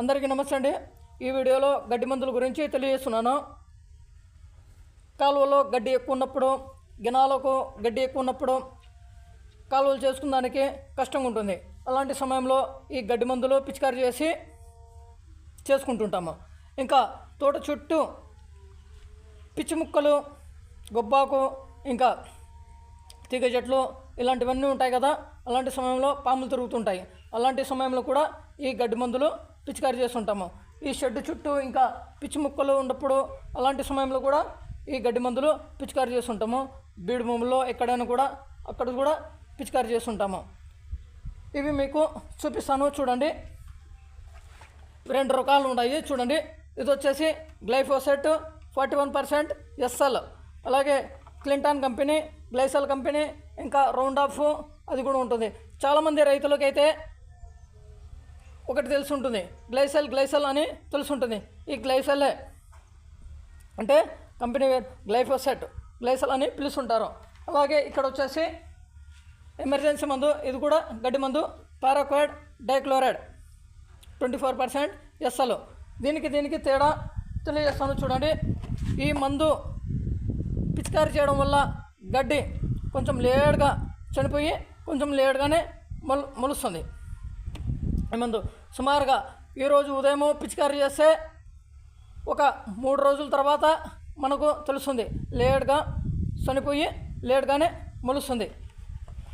అందరికీ నమస్తే అండి. ఈ వీడియోలో గడ్డి మందుల గురించి తెలియజేస్తున్నాను. కాలువలో గడ్డి ఎక్కువ ఉన్నప్పుడు గినాలకు గడ్డి ఎక్కువ ఉన్నప్పుడు కాలువలు చేసుకున్నానికి కష్టంగా ఉంటుంది. అలాంటి సమయంలో ఈ గడ్డి మందులు పిచికారి చేసి చేసుకుంటుంటాము. ఇంకా తోట చుట్టూ పిచ్చి ముక్కలు గొబ్బాకు ఇంకా తీగ చెట్లు ఇలాంటివన్నీ ఉంటాయి కదా. అలాంటి సమయంలో పాములు తిరుగుతుంటాయి. అలాంటి సమయంలో కూడా ఈ గడ్డి మందులు పిచికారి చేస్తుంటాము. ఈ షెడ్ చుట్టూ ఇంకా పిచ్చి ముక్కలు ఉన్నప్పుడు అలాంటి సమయంలో కూడా ఈ గడ్డి మందులు పిచికారి చేస్తుంటాము. బీడు భూముల్లో ఎక్కడైనా కూడా అక్కడ కూడా పిచికారి చేస్తుంటాము. ఇవి మీకు చూపిస్తాను. చూడండి. రెండు రకాలు ఉన్నాయి. చూడండి. ఇది వచ్చేసి glyphosate forty one percent SL. అలాగే క్లింటాన్ కంపెనీ గ్లైసల్ కంపెనీ ఇంకా రౌండ్ ఆఫ్ అది కూడా ఉంటుంది. చాలామంది రైతులకైతే ఒకటి తెలిసి ఉంటుంది గ్లైసెల్ గ్లైసెల్ అని తెలిసి ఉంటుంది ఈ గ్లైసలే అంటే కంపెనీ వేర్ గ్లైఫోసెట్. గ్లైసెల్ అని పిలుస్తుంటారు. అలాగే ఇక్కడ వచ్చేసి ఎమర్జెన్సీ మందు ఇది కూడా గడ్డి మందు paraquat dichloride twenty four percent SL. దీనికి దీనికి తేడా తెలియజేస్తాను చూడండి. ఈ మందు పిచికారీ చేయడం వల్ల గడ్డి కొంచెం లేట్గా చనిపోయి కొంచెం లేట్గానే మొలు మొలుస్తుంది. మందు సుమారుగా ఈరోజు ఉదయం పిచికారి చేస్తే ఒక మూడు రోజుల తర్వాత మనకు తెలుస్తుంది. లేట్గా చనిపోయి లేట్గానే మొలుస్తుంది.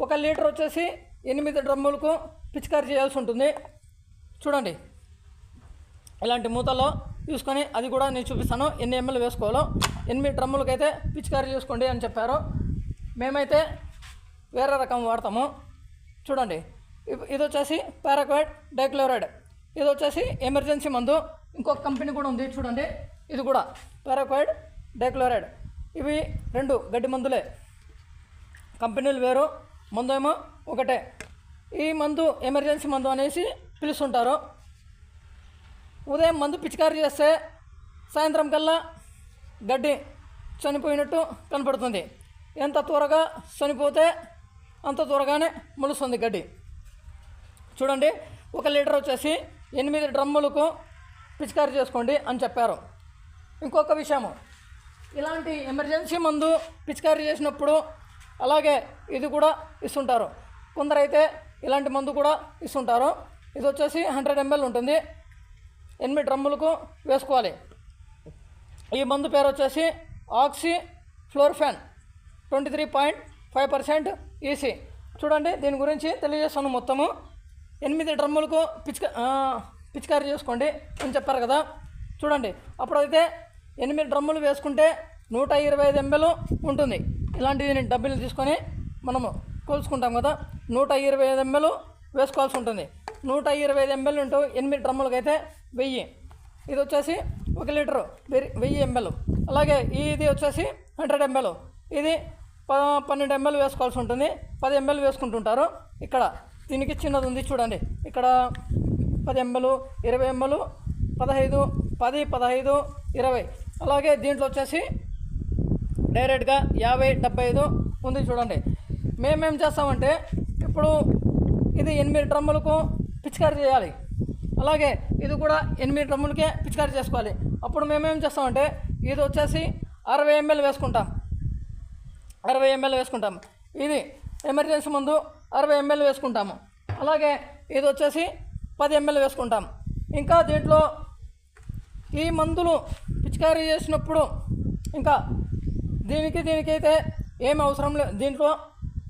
ఒక లీటర్ వచ్చేసి ఎనిమిది డ్రమ్ములకు పిచికారి చేయాల్సి ఉంటుంది. చూడండి. ఇలాంటి మూతల్లో తీసుకొని అది కూడా నేను చూపిస్తాను. ఎన్ని ఎంఎల్ వేసుకోవాలో. ఎనిమిది డ్రమ్ములకైతే పిచికారీ చేసుకోండి అని చెప్పారు. మేమైతే వేరే రకం వాడతాము. చూడండి. ఇది వచ్చేసి పారాక్వైడ్ డైక్లోరైడ్. ఇది వచ్చేసి ఎమర్జెన్సీ మందు. ఇంకొక కంపెనీ కూడా ఉంది చూడండి. ఇది కూడా పారాక్వైడ్ డైక్లోరైడ్. ఇవి రెండు గడ్డి మందులే. కంపెనీలు వేరు మందు ఏమో ఒకటే. ఈ మందు ఎమర్జెన్సీ మందు అనేసి పిలుస్తుంటారు. ఉదయం మందు పిచికారీ చేస్తే సాయంత్రం కల్లా గడ్డి చనిపోయినట్టు కనపడుతుంది. ఎంత త్వరగా చనిపోతే అంత త్వరగానే మొలుస్తుంది గడ్డి. చూడండి ఒక లీటర్ వచ్చేసి ఎనిమిది డ్రమ్ములకు పిచికారీ చేసుకోండి అని చెప్పారు. ఇంకొక విషయము ఇలాంటి ఎమర్జెన్సీ మందు పిచికారీ చేసినప్పుడు అలాగే ఇది కూడా ఇస్తుంటారు. కొందరైతే ఇలాంటి మందు కూడా ఇస్తుంటారు. ఇది వచ్చేసి హండ్రెడ్ ఎంఎల్ ఉంటుంది. ఎనిమిది డ్రమ్ములకు వేసుకోవాలి. ఈ మందు పేరు వచ్చేసి oxyfluorfen twenty three point five percent EC. చూడండి దీని గురించి తెలియజేస్తాను మొత్తము. ఎనిమిది డ్రమ్ములకు పిచిక పిచికారి పిచికారీ చేసుకోండి అని చెప్పారు కదా. చూడండి అప్పుడైతే ఎనిమిది డ్రమ్ములు వేసుకుంటే నూట ఇరవై ఐదు ఎంఎల్ ఉంటుంది. ఇలాంటివి డబ్బులు తీసుకొని మనము కోల్చుకుంటాం కదా. నూట ఇరవై ఐదు ఎంఎల్ వేసుకోవాల్సి ఉంటుంది. నూట ఇరవై ఐదు ఎంఎల్ ఉంటూ ఎనిమిది డ్రమ్ములకైతే అయితే వెయ్యి. ఇది వచ్చేసి ఒక లీటరు వెయ్యి- వెయ్యి ఎంఎల్ అలాగే ఇది వచ్చేసి హండ్రెడ్ ఎంఎల్ ఇది ప పన్నెండు ఎంఎల్ వేసుకోవాల్సి ఉంటుంది. పది ఎంఎల్ వేసుకుంటుంటారు ఇక్కడ. దీనికి చిన్నది ఉంది చూడండి. ఇక్కడ పది ఎంబలు ఇరవై ఎంబలు పదహైదు పది పదహైదు ఇరవై. అలాగే దీంట్లో వచ్చేసి డైరెక్ట్గా యాభై డెబ్బై ఐదు ఉంది చూడండి. మేమేం చేస్తామంటే ఇప్పుడు ఇది ఎనిమిది డ్రమ్ములకు పిచికారీ చేయాలి. అలాగే ఇది కూడా ఎనిమిది డ్రమ్ములకే పిచికారీ చేసుకోవాలి. అప్పుడు మేమేం చేస్తామంటే ఇది వచ్చేసి అరవై ఎంఎల్ వేసుకుంటాం. అరవై ఎంఎల్ వేసుకుంటాం. ఇది ఎమర్జెన్సీ ముందు అరవై ఎంఎల్ వేసుకుంటాము. అలాగే ఇది వచ్చేసి పది ఎంఎల్ వేసుకుంటాం. ఇంకా దీంట్లో ఈ మందులు పిచికారీ చేసినప్పుడు ఇంకా దీనికి దీనికైతే ఏం అవసరం లేదు దీంట్లో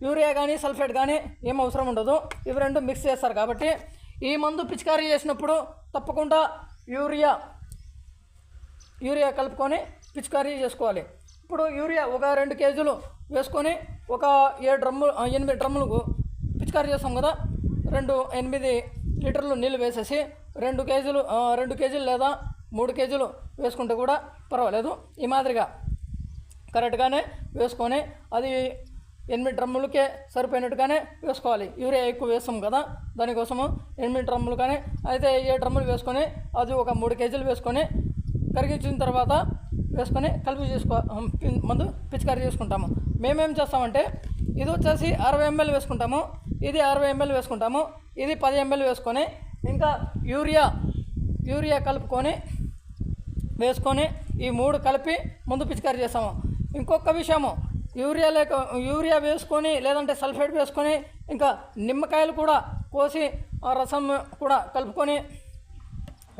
యూరియా కానీ సల్ఫేట్ కానీ ఏం అవసరం ఉండదు. ఇవి రెండు మిక్స్ చేస్తారు కాబట్టి ఈ మందు పిచికారీ చేసినప్పుడు తప్పకుండా యూరియా యూరియా కలుపుకొని పిచికారీ చేసుకోవాలి. ఇప్పుడు యూరియా ఒక రెండు కేజీలు వేసుకొని ఒక ఏడు డ్రమ్ములు ఎనిమిది డ్రమ్ములకు పిచికారి చేస్తాం కదా రెండు ఎనిమిది లీటర్లు నీళ్ళు వేసేసి రెండు కేజీలు రెండు కేజీలు లేదా మూడు కేజీలు వేసుకుంటే కూడా పర్వాలేదు. ఈ మాదిరిగా కరెక్ట్గానే వేసుకొని అది ఎనిమిది డ్రమ్ములకే సరిపోయినట్టుగానే వేసుకోవాలి. యూరియా ఎక్కువ వేస్తాం కదా దానికోసము ఎనిమిది డ్రమ్ములు కానీ అయితే ఏ డ్రమ్ములు వేసుకొని అది ఒక మూడు కేజీలు వేసుకొని కరిగించిన తర్వాత వేసుకొని కలిపి చేసుకో మందు పిచికారి చేసుకుంటాము. మేమేం చేస్తామంటే ఇది వచ్చేసి అరవై ఎంఎల్ వేసుకుంటాము. ఇది అరవై ఎంఎల్ వేసుకుంటాము ఇది పది ఎంఎల్ వేసుకొని ఇంకా యూరియా యూరియా కలుపుకొని వేసుకొని ఈ మూడు కలిపి ముందు పిచికారి చేస్తాము. ఇంకొక విషయము యూరియా లేక యూరియా వేసుకొని లేదంటే సల్ఫేట్ వేసుకొని ఇంకా నిమ్మకాయలు కూడా కోసి ఆ రసం కూడా కలుపుకొని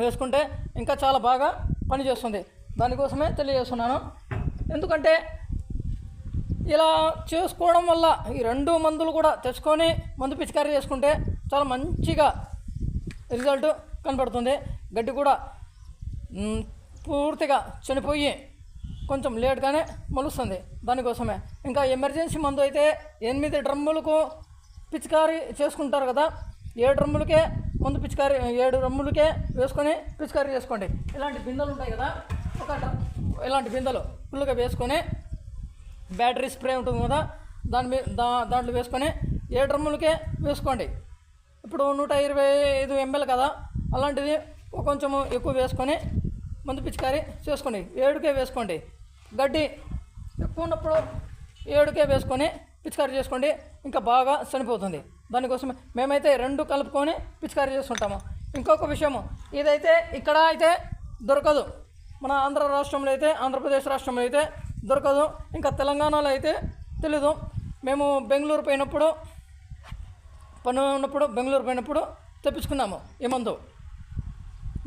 వేసుకుంటే ఇంకా చాలా బాగా పనిచేస్తుంది. దానికోసమే తెలియజేస్తున్నాను. ఎందుకంటే ఇలా చేసుకోవడం వల్ల ఈ రెండు మందులు కూడా తెచ్చుకొని మందు పిచికారీ చేసుకుంటే చాలా మంచిగా రిజల్ట్ కనపడుతుంది. గడ్డి కూడా పూర్తిగా చనిపోయి కొంచెం లేట్గానే మొలుస్తుంది. దానికోసమే. ఇంకా ఎమర్జెన్సీ మందు అయితే ఎనిమిది డ్రమ్ములకు పిచికారీ చేసుకుంటారు కదా ఏడు డ్రమ్ములకే మందు పిచికారీ ఏడు డ్రమ్ములకే వేసుకొని పిచికారీ చేసుకోండి. ఇలాంటి బిందెలు ఉంటాయి కదా ఒక ఇలాంటి బిందెలు ఫుల్గా వేసుకొని బ్యాటరీ స్ప్రే ఉంటుంది కదా దాని మీద దా దాంట్లో వేసుకొని ఏ డ్రమ్ములకే వేసుకోండి. ఇప్పుడు నూట ఇరవై ఐదు ఎంఎల్ కదా అలాంటిది కొంచెము ఎక్కువ వేసుకొని మందు పిచికారీ చేసుకోండి. ఏడుకే వేసుకోండి. గడ్డి ఎక్కువ ఉన్నప్పుడు ఏడుకే వేసుకొని పిచికారీ చేసుకోండి ఇంకా బాగా చనిపోతుంది. దానికోసం మేమైతే రెండు కలుపుకొని పిచికారీ చేసుకుంటాము ఇంకొక విషయము ఇదైతే ఇక్కడ అయితే దొరకదు. మన ఆంధ్ర రాష్ట్రంలో అయితే ఆంధ్రప్రదేశ్ రాష్ట్రంలో అయితే దొరకదు. ఇంకా తెలంగాణలో అయితే తెలీదు. మేము బెంగళూరు పోయినప్పుడు పని ఉన్నప్పుడు బెంగళూరు పోయినప్పుడు తెప్పించుకున్నాము ఈ మందు.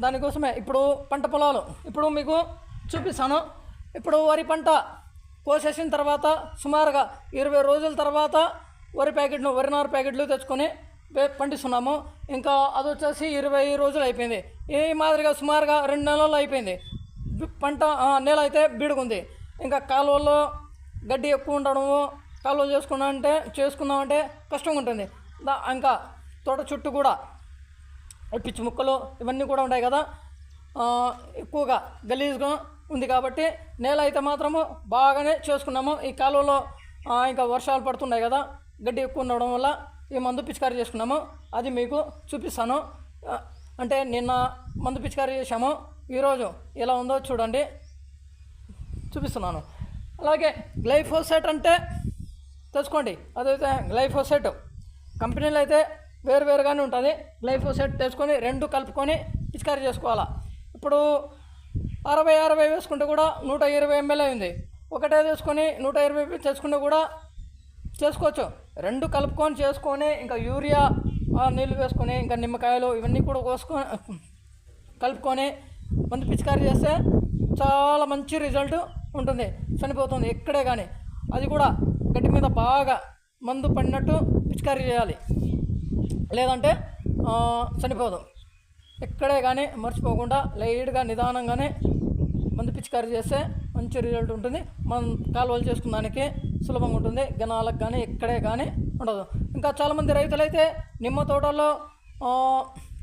దానికోసమే ఇప్పుడు పంట పొలాలు. ఇప్పుడు మీకు చూపిస్తాను. ఇప్పుడు వరి పంట కోసేసిన తర్వాత సుమారుగా ఇరవై రోజుల తర్వాత వరి ప్యాకెట్లు వరి నారు ప్యాకెట్లు తెచ్చుకొని పండిస్తున్నాము. ఇంకా అది వచ్చేసి ఇరవై రోజులు అయిపోయింది. ఈ మాదిరిగా సుమారుగా రెండు నెలలు అయిపోయింది. పంట నేల అయితే బీడుగుంది. ఇంకా కాలువల్లో గడ్డి ఎక్కువ ఉండడము కాలువలు చేసుకున్నామంటే చేసుకున్నామంటే కష్టంగా ఉంటుంది. దా ఇంకా తోట చుట్టూ కూడా పిచ్చి ముక్కలు ఇవన్నీ కూడా ఉంటాయి కదా. ఎక్కువగా గలీజ్గా ఉంది కాబట్టి నేల అయితే మాత్రము బాగానే చేసుకున్నాము. ఈ కాలువలో ఇంకా వర్షాలు పడుతున్నాయి కదా గడ్డి ఎక్కువ ఉండడం వల్ల ఈ మందు పిచికారీ చేసుకున్నాము. అది మీకు చూపిస్తాను. అంటే నిన్న మందు పిచికారీ చేశాము. ఈరోజు ఎలా ఉందో చూడండి. చూపిస్తున్నాను. అలాగే గ్లైఫోసెట్ అంటే తెచ్చుకోండి అదైతే గ్లైఫోసైట్. కంపెనీలు అయితే వేరు వేరుగానే ఉంటుంది. గ్లైఫోసైట్ తెచ్చుకొని రెండు కలుపుకొని పిచికారీ చేసుకోవాలా. ఇప్పుడు అరవై అరవై వేసుకుంటే కూడా నూట ఇరవై ఎంఎల్ అయింది. ఒకటే తీసుకొని నూట ఇరవై తెచ్చుకుంటే కూడా చేసుకోవచ్చు. రెండు కలుపుకొని చేసుకొని ఇంకా యూరియా నీళ్ళు వేసుకొని ఇంకా నిమ్మకాయలు ఇవన్నీ కూడా కోసుకొని కలుపుకొని మందు పిచికారీ చేస్తే చాలా మంచి రిజల్ట్ ఉంటుంది. చనిపోతుంది ఎక్కడే కానీ. అది కూడా గడ్డి మీద బాగా మందు పడినట్టు పిచికారీ చేయాలి. లేదంటే చనిపోదు. ఎక్కడే కానీ మర్చిపోకుండా లైట్గా నిదానంగానే మందు పిచికారీ చేస్తే మంచి రిజల్ట్ ఉంటుంది. మనం కాలువలు చేసుకున్నానికి సులభంగా ఉంటుంది. గణాలకు కానీ ఎక్కడే కానీ ఉండదు. ఇంకా చాలామంది రైతులైతే నిమ్మ తోటల్లో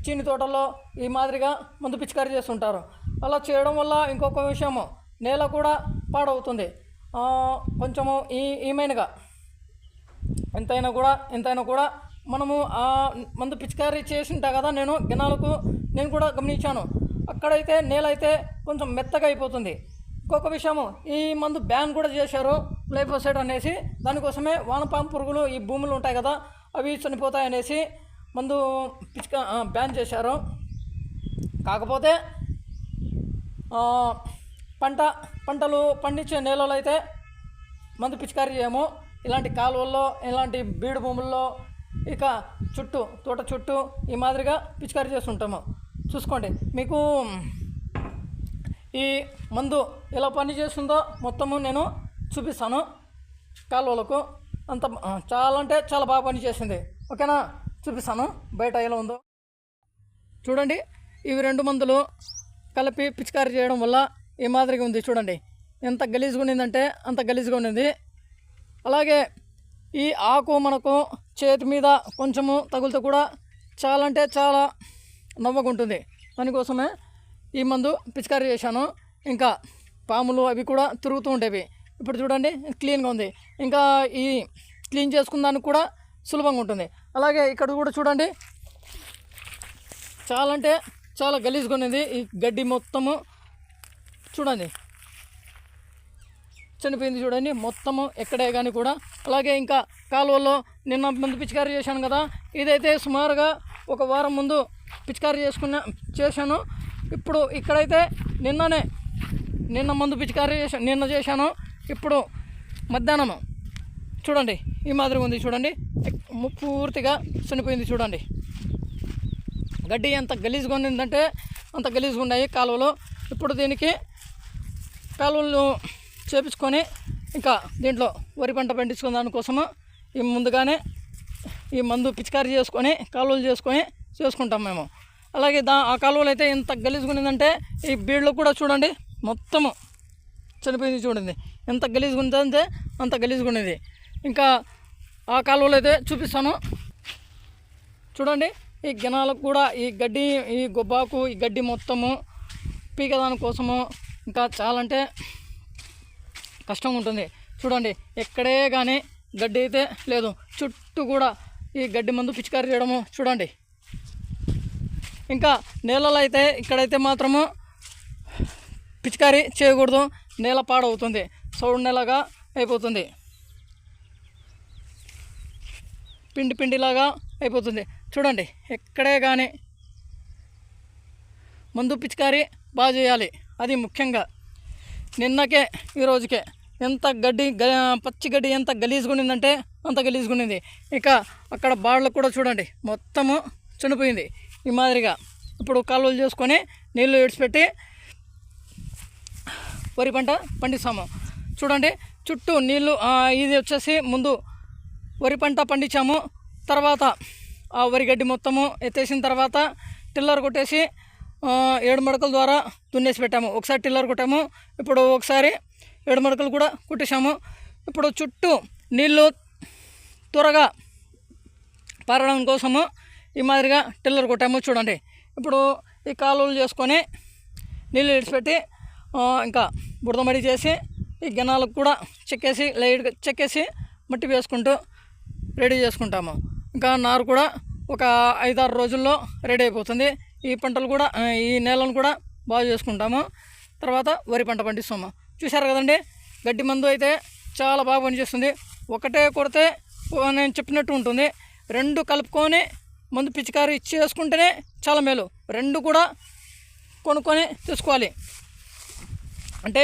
చీని తోటల్లో ఈ మాదిరిగా మందు పిచికారీ చేస్తుంటారు. అలా చేయడం వల్ల ఇంకొక విషయము నేల కూడా పాడవుతుంది. కొంచెము ఈ ఈమెయిన్గా ఎంతైనా కూడా ఎంతైనా కూడా మనము ఆ మందు పిచికారీ చేసింటా కదా నేను గినాలకు నేను కూడా గమనించాను. అక్కడైతే నేల అయితే కొంచెం మెత్తగా అయిపోతుంది. ఇంకొక విషయము ఈ మందు బ్యాన్ కూడా చేశారు లైఫోసైడ్ అనేసి దానికోసమే వానపాము పురుగులు ఈ భూములు ఉంటాయి కదా అవి చనిపోతాయి అనేసి మందు పిచిక బ్యాన్ చేశారు. కాకపోతే పంట పంటలు పండించే నేలలో అయితే మందు పిచికారీ చేయము. ఇలాంటి కాలువల్లో ఇలాంటి బీడు భూముల్లో ఇక చుట్టూ తోట చుట్టూ ఈ మాదిరిగా పిచికారీ చేస్తుంటాము. చూసుకోండి మీకు ఈ మందు ఎలా పని చేస్తుందో మొత్తము నేను చూపిస్తాను. కాలువలకు అంత చాలా అంటే చాలా బాగా పనిచేసింది. ఓకేనా? చూపిస్తాను బయట ఎలా ఉందో. చూడండి ఇవి రెండు మందులు. కలిపి పిచికారీ చేయడం వల్ల ఈ మాదిరిగా ఉంది. చూడండి. ఎంత గలీజ్గా ఉండిందంటే అంత గలీజ్గా ఉండింది. అలాగే ఈ ఆకు మనకు చేతి మీద కొంచెము తగులుతూ కూడా చాలా అంటే చాలా నవ్వగా ఉంటుంది. దానికోసమే ఈ మందు పిచికారీ చేశాను. ఇంకా పాములు అవి కూడా తిరుగుతూ ఉండేవి. ఇప్పుడు చూడండి క్లీన్గా ఉంది. ఇంకా ఈ క్లీన్ చేసుకున్నానికి కూడా సులభంగా ఉంటుంది. అలాగే ఇక్కడ కూడా చూడండి. చాలా అంటే చాలా గలీజ్గా ఉన్నది. ఈ గడ్డి మొత్తము చూడండి. చనిపోయింది చూడండి. మొత్తము ఎక్కడే కానీ కూడా. అలాగే ఇంకా కాలువల్లో నిన్న ముందు పిచికారీ చేశాను కదా. ఇదైతే సుమారుగా ఒక వారం ముందు పిచికారీ చేసుకున్న చేశాను. ఇప్పుడు ఇక్కడైతే నిన్ననే నిన్న మందు పిచికారీ చేశాను నిన్న చేశాను. ఇప్పుడు మధ్యాహ్నం చూడండి. ఈ మాదిరిగా ఉంది చూడండి. పూర్తిగా చనిపోయింది చూడండి. గడ్డి ఎంత గలీజ్గా ఉండిందంటే అంత గలీజ్గా ఉన్నాయి కాలువలు. ఇప్పుడు దీనికి కాలువలు చేపించుకొని ఇంకా దీంట్లో వరి పంట పండించుకున్న దానికోసము ఈ ముందుగానే ఈ మందు పిచికారీ చేసుకొని కాలువలు చేసుకొని చేసుకుంటాం మేము. అలాగే దా ఆ కాలువలు అయితే ఎంత గలీజ్గా ఉన్నిందంటే ఈ బీడ్లో కూడా చూడండి మొత్తము చనిపోయింది చూడండి. ఎంత గలీజ్గా ఉందంటే అంత గలీజ్గా ఉన్నది. ఇంకా ఆ కాలువలు అయితే చూపిస్తాను. చూడండి. ఈ గినాలకు కూడా ఈ గడ్డి ఈ గొబ్బాకు ఈ గడ్డి మొత్తము పీకదాని కోసము ఇంకా చాలా అంటే కష్టంగా ఉంటుంది చూడండి ఎక్కడే కానీ గడ్డి అయితే లేదు. చుట్టూ కూడా ఈ గడ్డి మందు పిచికారీ చేయడము చూడండి. ఇంకా నేలలో అయితే ఇక్కడైతే మాత్రము పిచికారీ చేయకూడదు. నేల పాడవుతుంది. సౌడు నేలగా అయిపోతుంది. పిండి పిండిలాగా అయిపోతుంది. చూడండి ఎక్కడే కానీ మందు పిచికారి బాగా చేయాలి అది ముఖ్యంగా. నిన్నకే ఈ రోజుకే ఎంత గడ్డి పచ్చి గడ్డి ఎంత గలీజ్గా అంత గలీజ్గా ఇక అక్కడ బాడలు కూడా చూడండి మొత్తము చనిపోయింది ఈ మాదిరిగా. ఇప్పుడు కాలువలు చేసుకొని నీళ్ళు విడిచిపెట్టి వరి పంట పండిస్తాము. చూడండి చుట్టూ నీళ్ళు ఇది వచ్చేసి ముందు వరి పంట పండించాము తర్వాత ఆ వరి గడ్డి మొత్తము ఎత్తేసిన తర్వాత టిల్లర్ కొట్టేసి ఏడు మడకల ద్వారా దున్నేసి పెట్టాము. ఒకసారి టిల్లర్ కొట్టాము ఇప్పుడు ఒకసారి ఏడు మడకలు కూడా కుట్టేశాము. ఇప్పుడు చుట్టూ నీళ్ళు త్వరగా పారడం కోసము ఈ మాదిరిగా టిల్లర్ కొట్టాము చూడండి. ఇప్పుడు ఈ కాలువలు చేసుకొని నీళ్ళు విడిచిపెట్టి ఇంకా బురదమడి చేసి ఈ గినాలకు కూడా చెక్కేసి లైట్గా చెక్కేసి మట్టి వేసుకుంటూ రెడీ చేసుకుంటాము. ఇంకా నారు కూడా ఒక ఐదారు రోజుల్లో రెడీ అయిపోతుంది. ఈ పంటలు కూడా ఈ నేలను కూడా బాగా చేసుకుంటాము. తర్వాత వరి పంట పండిస్తాము. చూశారు కదండి? గడ్డి మందు అయితే చాలా బాగా పనిచేస్తుంది. ఒకటే కొడితే నేను చెప్పినట్టు ఉంటుంది. రెండు కలుపుకొని మందు పిచికారీ చేసుకుంటేనే చాలా మేలు. రెండు కూడా కొనుక్కొని తీసుకోవాలి అంటే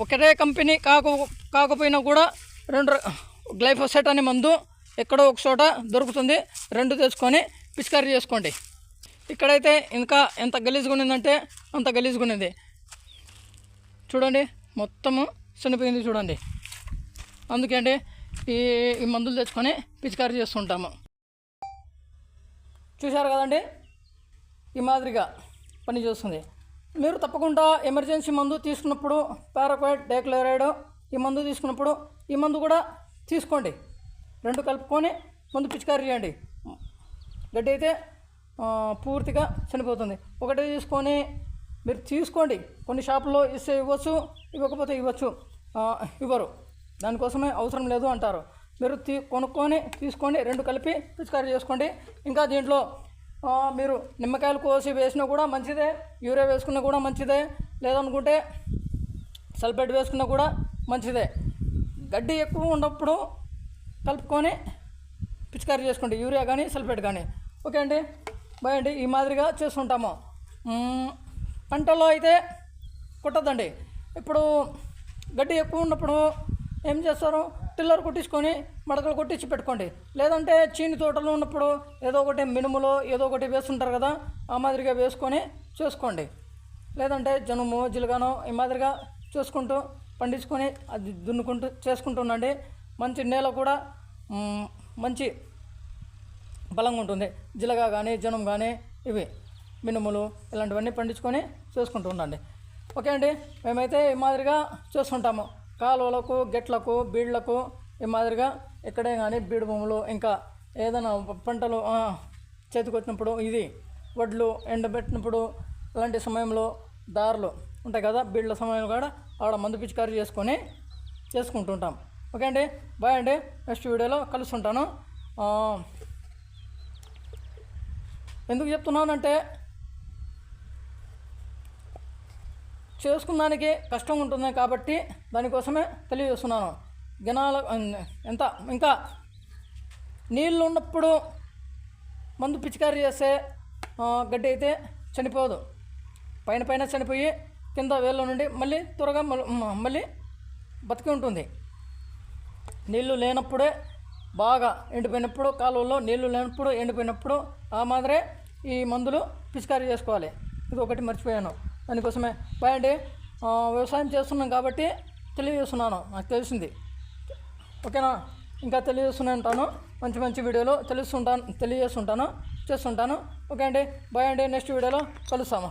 ఒకటే కంపెనీ కాక కాకపోయినా కూడా రెండు ర- గ్లైఫోసెట్ అనే మందు ఎక్కడో ఒక చోట దొరుకుతుంది. రెండు తెచ్చుకొని పిచికారీ చేసుకోండి. ఇక్కడైతే ఇంకా ఎంత గలీజ్గా ఉన్నదంటే అంత గలీజ్గా ఉన్నది. చూడండి మొత్తము చనిపోయింది చూడండి. అందుకే అండి ఈ ఈ మందులు తెచ్చుకొని పిచికారీ చేస్తుంటాము. చూశారు కదండి? ఈ మాదిరిగా పని చేస్తుంది. మీరు తప్పకుండా ఎమర్జెన్సీ మందు తీసుకున్నప్పుడు పారాక్వైడ్ డేక్లోరైడ్ ఈ మందు తీసుకున్నప్పుడు ఈ మందు కూడా తీసుకోండి. రెండు కలుపుకొని ముందు పిచికారీ చేయండి. గడ్డి అయితే పూర్తిగా చనిపోతుంది. ఒకటి తీసుకొని మీరు తీసుకోండి. కొన్ని షాపుల్లో ఇస్తే ఇవ్వచ్చు ఇవ్వకపోతే ఇవ్వచ్చు. ఇవ్వరు. దానికోసమే అవసరం లేదు అంటారు. మీరు తీ కొనుక్కొని తీసుకోండి. రెండు కలిపి పిచికారీ చేసుకోండి. ఇంకా దీంట్లో మీరు నిమ్మకాయలు కోసి వేసినా కూడా మంచిదే. యూరియా వేసుకున్నా కూడా మంచిదే. లేదనుకుంటే సల్ఫేట్ వేసుకున్నా కూడా మంచిదే. గడ్డి ఎక్కువ ఉన్నప్పుడు కలుపుకొని పిచికారీ చేసుకోండి యూరియా కానీ సల్ఫేట్ కానీ ఓకే అండి? బాయ్ అండి. ఈ మాదిరిగా చేస్తుంటాము పంటలో అయితే కుట్టద్దండి. ఇప్పుడు గడ్డి ఎక్కువ ఉన్నప్పుడు ఏం చేస్తారు? టిల్లర్ కొట్టించుకొని మడకలు కొట్టించి పెట్టుకోండి. లేదంటే చీని తోటలు ఉన్నప్పుడు ఏదో ఒకటి మినుములో ఏదో ఒకటి వేస్తుంటారు కదా ఆ మాదిరిగా వేసుకొని చేసుకోండి. లేదంటే జనుము జిలగానో ఈ మాదిరిగా చూసుకుంటూ పండించుకొని అది దున్నుకుంటూ చేసుకుంటూ ఉండండి. మంచి నేల కూడా మంచి బలంగా ఉంటుంది జిలగా కానీ జనం కానీ ఇవి మినుములు ఇలాంటివన్నీ పండించుకొని చేసుకుంటూ ఉండండి. ఓకే అండి మేమైతే ఈ మాదిరిగా చూస్తుంటాము కాలువలకు గెట్లకు బీడ్లకు ఈ మాదిరిగా ఎక్కడే కానీ బీడు భూములు ఇంకా ఏదైనా పంటలు చేతికొచ్చినప్పుడు ఇది వడ్లు ఎండబెట్టినప్పుడు అలాంటి సమయంలో దారులు ఉంటాయి కదా బీడ్ల సమయంలో కూడా ఆడ మందు పిచికారీ చేసుకొని చేసుకుంటుంటాం ఓకే అండి బాయ్ అండి. నెక్స్ట్ వీడియోలో కలుస్తుంటాను ఎందుకు చెప్తున్నానంటే చేసుకున్నానికి కష్టం ఉంటుంది కాబట్టి దానికోసమే తెలియజేస్తున్నాను. జనాల ఎంత ఇంకా నీళ్ళు ఉన్నప్పుడు మందు పిచికారీ చేస్తే గడ్డి అయితే చనిపోదు. పైన పైన చనిపోయి కింద వేళ్ళ నుండి మళ్ళీ త్వరగా మళ్ళీ బతికి ఉంటుంది. నీళ్ళు లేనప్పుడే బాగా ఎండిపోయినప్పుడు కాలువలో నీళ్ళు లేనప్పుడు ఎండిపోయినప్పుడు ఆ మాదిరే ఈ మందులు పిచికారీ చేసుకోవాలి. ఇది ఒకటి మర్చిపోయాను. దానికోసమే బాయ్ అండి. వ్యవసాయం చేస్తున్నాం కాబట్టి తెలియజేస్తున్నాను. నాకు తెలిసింది. ఓకేనా? ఇంకా తెలియజేస్తూనే ఉంటాను మంచి మంచి వీడియోలు తెలుస్తుంటాను తెలియజేస్తుంటాను చేస్తుంటాను. ఓకే అండి. బాయ్ అండి. నెక్స్ట్ వీడియోలో కలుస్తాము.